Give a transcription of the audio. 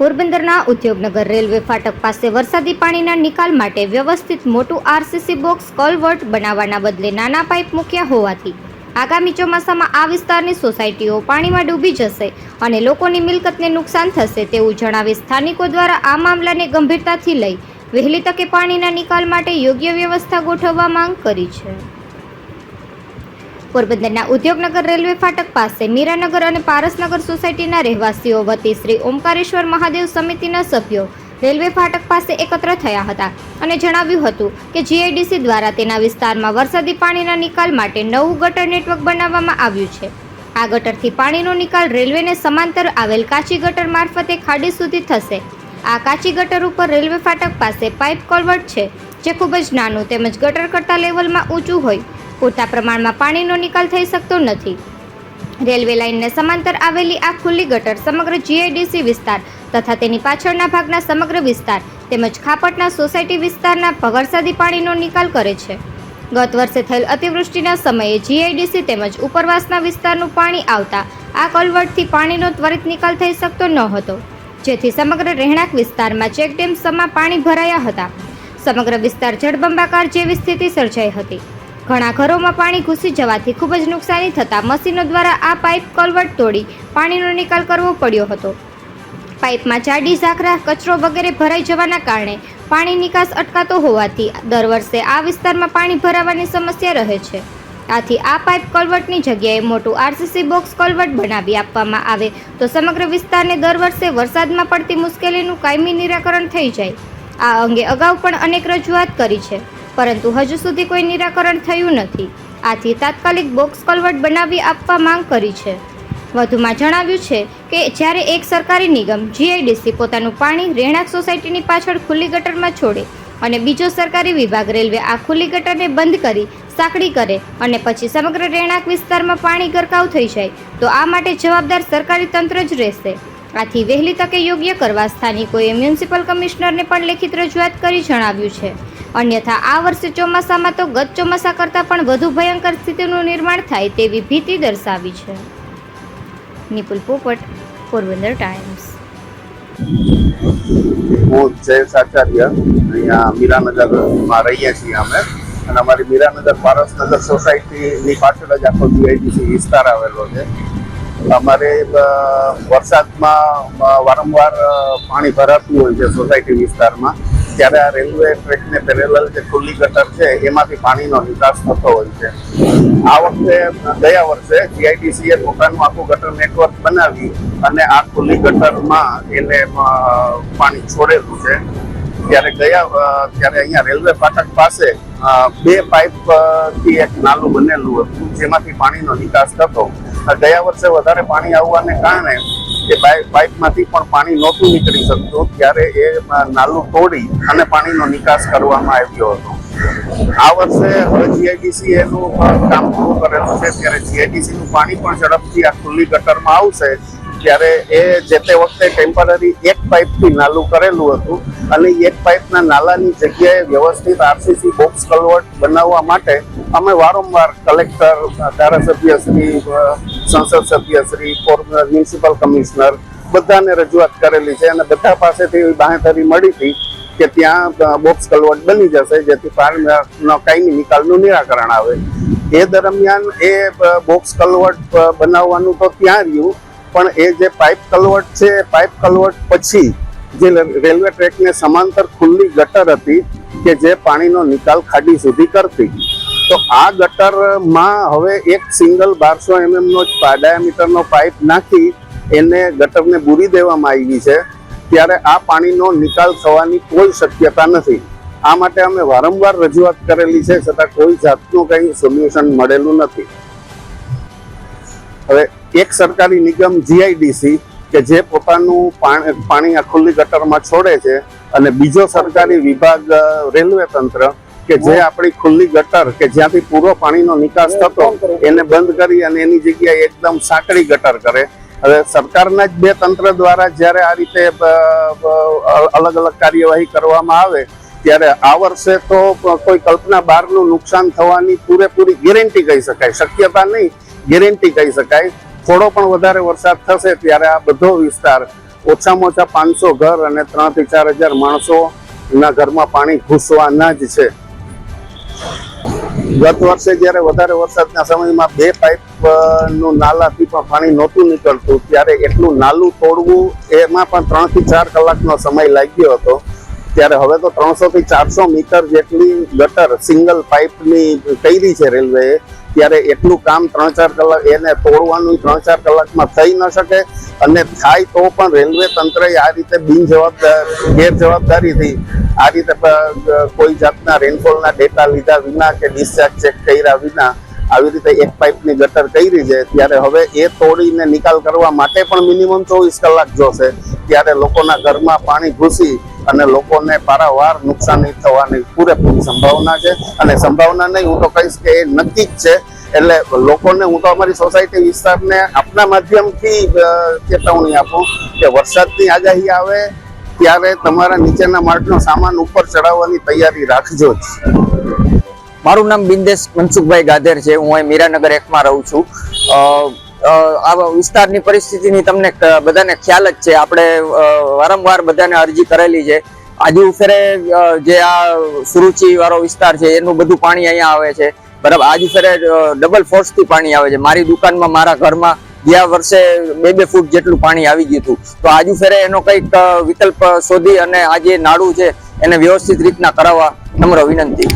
પોરબંદરના ઉદ્યોગનગર રેલવે ફાટક પાસે વરસાદી પાણીના નિકાલ માટે વ્યવસ્થિત મોટું આરસીસી બોક્સ કલવર્ટ બનાવવાના બદલે નાના પાઇપ મૂક્યા હોવાથી આગામી ચોમાસામાં આ વિસ્તારની સોસાયટીઓ પાણીમાં ડૂબી જશે અને લોકોની મિલકતને નુકસાન થશે તેવું જણાવી સ્થાનિકો દ્વારા આ મામલાને ગંભીરતાથી લઈ વહેલી તકે પાણીના નિકાલ માટે યોગ્ય વ્યવસ્થા ગોઠવવા માંગ કરી છે. પોરબંદરના ઉદ્યોગનગર રેલવે ફાટક પાસે મીરાનગર અને પારસનગર સોસાયટીના રહેવાસીઓ વતી શ્રી ઓમકારેશ્વર મહાદેવ સમિતિના સભ્યો રેલવે ફાટક પાસે એકત્ર થયા હતા અને જણાવ્યું હતું કે જીઆઈડીસી દ્વારા તેના વિસ્તારમાં વરસાદી પાણીના નિકાલ માટે નવું ગટર નેટવર્ક બનાવવામાં આવ્યું છે. આ ગટરથી પાણીનો નિકાલ રેલવેને સમાંતર આવેલ કાચી ગટર મારફતે ખાડી સુધી થશે. આ કાચી ગટર ઉપર રેલવે ફાટક પાસે પાઇપ કલવર્ટ છે, જે ખૂબ જ નાનું તેમજ ગટર કરતા લેવલમાં ઊંચું હોય પૂરતા પ્રમાણમાં પાણીનો નિકાલ થઈ શકતો નથી. રેલવે લાઇનને સમાંતર આવેલી આ ખુલ્લી ગટર સમગ્ર જીઆઈડીસી વિસ્તાર તથા તેની પાછળના ભાગના સમગ્ર વિસ્તાર તેમજ ખાપટના સોસાયટી વિસ્તારના પગરસાદી પાણીનો નિકાલ કરે છે. ગત વર્ષે થયેલ અતિવૃષ્ટિના સમયે જીઆઈડીસી તેમજ ઉપરવાસના વિસ્તારનું પાણી આવતા આ કલવટથી પાણીનો ત્વરિત નિકાલ થઈ શકતો ન હતો. જેથી સમગ્ર રહેણાંક વિસ્તારમાં ચેકડેમ સમા પાણી ભરાયા હતા. સમગ્ર વિસ્તાર જળબંબાકાર જેવી સ્થિતિ સર્જાઈ હતી. ઘણા ઘરોમાં પાણી ઘૂસી જવાથી ખૂબ જ નુકસાની થતાં મશીનો દ્વારા આ પાઇપ કલવટ તોડી પાણીનો નિકાલ કરવો પડ્યો હતો. પાઇપમાં જાડી, ઝાકરા, કચરો વગેરે ભરાઈ જવાના કારણે પાણી નિકાસ અટકાતો હોવાથી દર વર્ષે આ વિસ્તારમાં પાણી ભરાવાની સમસ્યા રહે છે. આથી આ પાઇપ કલવટની જગ્યાએ મોટું આરસીસી બોક્સ કલવટ બનાવી આપવામાં આવે તો સમગ્ર વિસ્તારને દર વર્ષે વરસાદમાં પડતી મુશ્કેલીનું કાયમી નિરાકરણ થઈ જાય. આ અંગે અગાઉ પણ અનેક રજૂઆત કરી છે. પરંતુ હજુ સુધી કોઈ નિરાકરણ થયું નથી. આથી તાત્કાલિક બોક્સ કલવટ બનાવી આપવા માંગ કરી છે. વધુમાં જણાવ્યું છે કે જ્યારે એક સરકારી નિગમ જીઆઈડીસી પોતાનું પાણી રહેણાંક સોસાયટીની પાછળ ખુલ્લી ગટરમાં છોડે અને બીજો સરકારી વિભાગ રેલવે આ ખુલ્લી ગટરને બંધ કરી સાંકડી કરે અને પછી સમગ્ર રહેણાંક વિસ્તારમાં પાણી ગરકાવ થઈ જાય, તો આ માટે જવાબદાર સરકારી તંત્ર જ રહેશે. આથી વહેલી તકે યોગ્ય કરવા સ્થાનિકોએ મ્યુનિસિપલ કમિશનરને પણ લેખિત રજૂઆત કરી જણાવ્યું છે. અન્યથા આ વર્ષે ચોમાસામાં તો ગત ચોમાસા કરતાં પણ વધુ ભયંકર સ્થિતિનું નિર્માણ થાય તેવી ભીતિ દર્શાવી છે. નિપુલ પોપટ, પોરબંદર ટાઈમ્સ હું જયેશ આચાર્ય અહીંયા મીરાનગરમાં રહીએ છીએ અમે. અને અમારી મીરાનગર પારસનગર સોસાયટીની પાછળ જ આખો જીઆઈડીસી વિસ્તાર આવેલો છે. અમારે વરસાદમાં વારંવાર પાણી ભરાતું હોય છે સોસાયટી વિસ્તારમાં. ત્યારે આ રેલવે ટ્રેકને પેરેલલ જે ખુલ્લી ગટર છે, એમાંથી પાણીનો નિકાસ થતો હોય છે. આ વખતે ગયા વર્ષે જીઆઈડીસીએ પોતાનું આખું ગટર નેટવર્ક બનાવી અને આ ખુલ્લી ગટરમાં એને પાણી છોડેલું છે. ત્યારે ગયા ત્યારે અહીંયા રેલવે ફાટક પાસે બે પાઇપથી એક નાલું બનેલું હતું, જેમાંથી પાણીનો નિકાસ થતો. ગયા વર્ષે વધારે પાણી આવવાને કારણે પાઇપ પાઇપમાંથી પણ પાણી નહોતું નીકળી શકતું ત્યારે એ નાલું તોડી અને પાણીનો નિકાસ કરવામાં આવ્યો હતો. આ વર્ષે હવે જીઆઈડીસી એનું કામ પૂરું કરેલું છે. ત્યારે જીઆઈડીસી નું પાણી પણ ઝડપથી આ ખુલ્લી ગટરમાં આવશે. ત્યારે એ જે તે વખતે ટેમ્પરરી એક પાઇપથી નાલું કરેલું હતું અને એક પાઇપના નાલાની જગ્યાએ વ્યવસ્થિત આરસીસી બોક્સ કલવર્ટ બનાવવા માટે અમે વારંવાર કલેક્ટર ધારાસભ્ય શ્રી સંસદ સભ્ય શ્રી મ્યુનિસિપલ કમિશનર બધાને રજૂઆત કરેલી છે અને બધા પાસેથી એવી બાંહેધરી મળી હતી કે ત્યાં બોક્સ કલવર્ટ બની જશે, જેથી પાણીનો કાયમી નિકાલનું નિરાકરણ આવે. એ દરમિયાન એ બોક્સ કલવર્ટ બનાવવાનું તો ત્યાં રહ્યું, પણ એ જે પાઇપ કલવર્ટ છે પાઇપ કલવર્ટ પછી જે રેલવે ટ્રેકને સમાંતર ખુલ્લી ગટર હતી કે જે પાણીનો નિકાલ ખાડી સુધી કરતી. તો આ ગટરમાં હવે એક સિંગલ બારસો એમએમ નો ડાયામીટરનો પાઇપ નાખી એને ગટરને બુરી દેવામાં આવી છે. ત્યારે આ પાણીનો નિકાલ થવાની કોઈ શક્યતા નથી. આ માટે અમે વારંવાર રજૂઆત કરેલી છે, છતાં કોઈ જાતનું કંઈ સોલ્યુશન મળેલું નથી. હવે એક સરકારી નિગમ જીઆઈડીસી કે જે પોતાનું પાણી પાણી આ ખુલ્લી ગટરમાં છોડે છે અને બીજો સરકારી વિભાગ રેલવે તંત્ર કે જે આપણી ખુલ્લી ગટર કે જ્યાંથી પૂરો પાણીનો નિકાસ થતો એને બંધ કરી અને એની જગ્યાએ એકદમ સાંકડી ગટર કરે. હવે સરકારના જ બે તંત્ર દ્વારા જ્યારે આ રીતે અલગ અલગ કાર્યવાહી કરવામાં આવે ત્યારે આ વર્ષે તો કોઈ કલ્પના બહારનું નુકસાન થવાની પૂરેપૂરી ગેરંટી કહી શકાય. શક્યતા નહીં ગેરંટી કહી શકાય. થોડો પણ વધારે વરસાદ થશે ત્યારે આ બધો વિસ્તાર ઓછામાં ઓછા પાંચસો ઘર અને ત્રણથી ચાર હજાર માણસોના ઘરમાં પાણી ઘૂસવાના જ છે. ગત વર્ષે જ્યારે વધારે વરસાદના સમયમાં બે પાઇપનું નાલાથી પણ પાણી નહોતું નીકળતું, ત્યારે એટલું નાલું તોડવું એમાં પણ ત્રણથી ચાર કલાકનો સમય લાગ્યો હતો. ત્યારે હવે તો ત્રણસો થી ચારસો મીટર જેટલી ગટર સિંગલ પાઇપની કરી છે રેલવેએ. ત્યારે એટલું કામ ત્રણ ચાર કલાક એને તોડવાનું ત્રણ ચાર કલાકમાં થઈ ન શકે. અને થાય તો પણ રેલવે તંત્રએ આ રીતે બિનજવાબદાર, ગેરજવાબદારીથી આ રીતે કોઈ જાતના રેનફોલના ડેટા લીધા વિના કે ડિસ્ચાર્જ ચેક કર્યા વિના આવી રીતે એક પાઇપની ગટર કરી છે. ત્યારે હવે એ તોડીને નિકાલ કરવા માટે પણ મિનિમમ ચોવીસ કલાક જોશે. ત્યારે લોકોના ઘરમાં પાણી ઘૂસી અને લોકોને પારાવાર નુકસાની થવાની પૂરેપૂરી સંભાવના છે. અને સંભાવના નહીં, હું તો કહીશ કે એ નક્કી જ છે. એટલે લોકોને હું તો અમારી સોસાયટી વિસ્તારને આપના માધ્યમથી ચેતવણી આપું કે વરસાદની આગાહી આવે ત્યારે તમારા નીચેના માળનો સામાન ઉપર ચડાવવાની તૈયારી રાખજો જ. મારું નામ બિંદેશ મનસુખભાઈ ગાધેર છે. હું અહીં મીરાનગર એકમાં રહું છું. આ વિસ્તારની પરિસ્થિતિની તમને બધાને ખ્યાલ જ છે. આપણે વારંવાર બધાને અરજી કરેલી છે. આજુ ફેરે જે આ સુરુચિ વાળો વિસ્તાર છે, એનું બધું પાણી અહીંયા આવે છે. બરાબર, આજુ ફેરે ડબલ ફોર્સથી પાણી આવે છે. મારી દુકાનમાં, મારા ઘરમાં ગયા વર્ષે બે બે ફૂટ જેટલું પાણી આવી ગયું હતું. તો આજુ ફેરે એનો કંઈક વિકલ્પ શોધી અને આ જે નાળું છે, એને વ્યવસ્થિત રીતના કરાવવા નમ્ર વિનંતી.